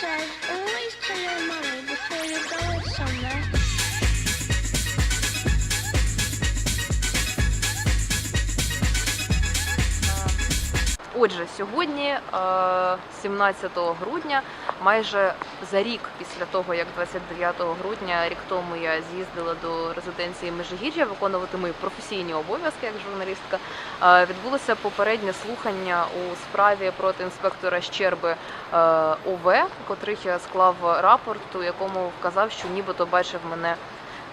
says, always tell your mommy before you go. Отже, сьогодні, е, 17 грудня, майже за рік після того, як 29 грудня, рік тому я з'їздила до резиденції Межигір'я виконувати мої професійні обов'язки як журналістка, е, відбулося попереднє слухання у справі проти інспектора Щерби е, ОВ, котрий склав рапорт, у якому вказав, що нібито бачив мене е,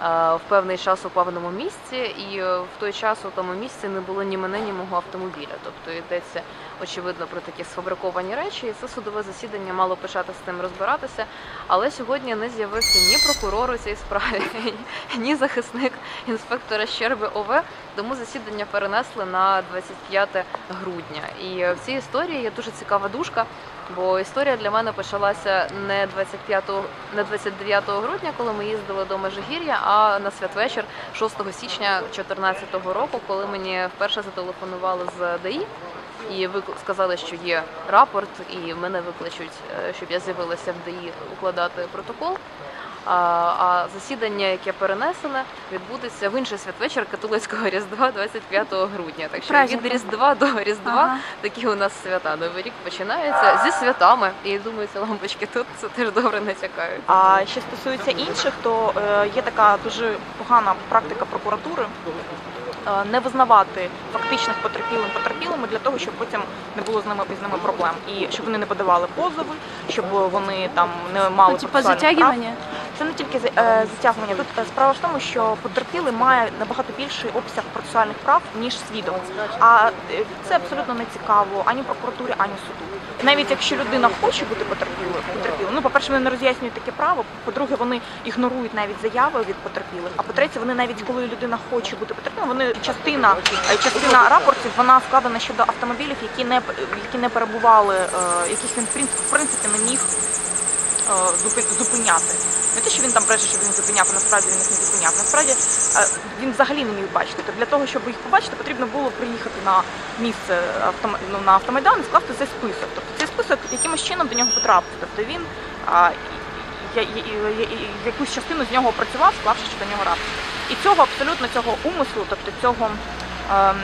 в певний час у певному місці, і е, в той час у тому місці не було ні мене, ні мого автомобіля. Тобто йдеться очевидно про такі сфабриковані речі, і це судове засідання мало почати з тим розбиратися. Але сьогодні не з'явився ні прокурор у цій справі, ні захисник інспектора Щерби ОВ. Тому засідання перенесли на 25 грудня. І в цій історії є дуже цікава дужка. Бо історія для мене почалася не 25, не 29 грудня, коли ми їздили до Межигір'я, а на святвечір 6 січня 2014 року, коли мені вперше зателефонували з ДАІ і сказали, що є рапорт, і мене викличуть, е, щоб я з'явилася в ДАІ укладати протокол. А, засідання, яке перенесене, відбудеться в інший святвечір католицького Різдва 25 грудня. Так що Праздника. від Різдва до Різдва Ага. такі у нас свята. Новий рік починається зі святами. І думаю, ці лампочки тут це теж добре натякають. А що стосується інших, то е, є така дуже погана практика прокуратури е, не визнавати фактичних потерпілим потерпілими для того, щоб потім не було з ними з ними проблем, і щоб вони не подавали позови, щоб вони там не мали Ну, типа процесуальних прав. Це не тільки е, затягування. Тут е, справа в тому, що потерпілий має набагато більший обсяг процесуальних прав ніж свідок. А е, це абсолютно не цікаво ані прокуратурі, ані суду. Навіть якщо людина хоче бути потерпілою, потерпілою, ну по-перше, вони не роз'яснюють таке право. По-друге, вони ігнорують навіть заяви від потерпілих. А по-третє, вони навіть коли людина хоче бути потерпілою, вони частина частина рапортів вона складена щодо автомобілів, які не які не перебували, яких він в принципі не міг зупиняти. Не те, що він там бреше, що він зупиняв, а насправді він їх не зупиняв. Насправді е, він взагалі не міг бачити. То для того, щоб їх побачити, потрібно було приїхати на місце ну, на автомайдан і скласти цей список. Тобто цей список якимось чином до нього потрапив. Тобто він якусь частину з нього опрацював, склавши щодо нього рапорт. І цього абсолютно цього умислу, тобто цього. Ем,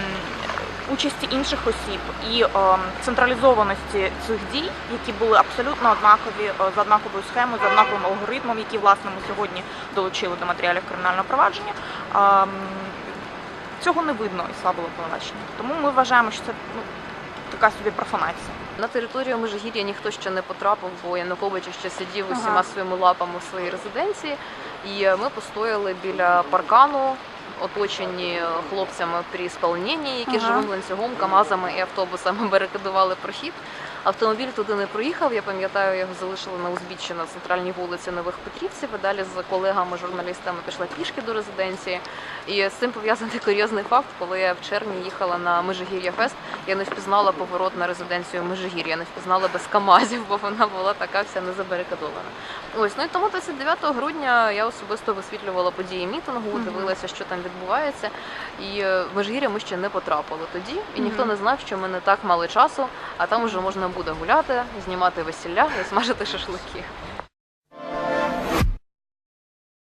Участі інших осіб і ем, централізованості цих дій, які були абсолютно однакові е, за однаковою схемою, за однаковим алгоритмом, які власне ми сьогодні долучили до матеріалів кримінального провадження. ем, цього не видно із слабого обвинувачення. Тому ми вважаємо, що це ну, така собі профанація. На територію Межигір'я ніхто ще не потрапив, бо Янукович ще сидів Ага. усіма своїми лапами в своїй резиденції. І е, ми постояли біля паркану, оточені хлопцями при сповненні, які Ага. живим ланцюгом, камазами і автобусами барикадували прохід. Автомобіль туди не проїхав. Я пам'ятаю, його залишили на узбіччі на центральній вулиці Нових Петрівців. І далі з колегами, журналістами пішла пішки до резиденції. І з цим пов'язаний курйозний факт, коли я в червні їхала на Межигір'я Фест, я не впізнала поворот на резиденцію Межигір'я, не впізнала без КАМАЗів, бо вона була така вся не забарикадована. Ось ну і тому 29 грудня я особисто висвітлювала події мітингу, дивилася, що там відбувається. І е, в Межгір'я ми ще не потрапили тоді, і ніхто не знав, що ми не так мали часу, а там вже можна буде гуляти, знімати весілля і смажити шашлики.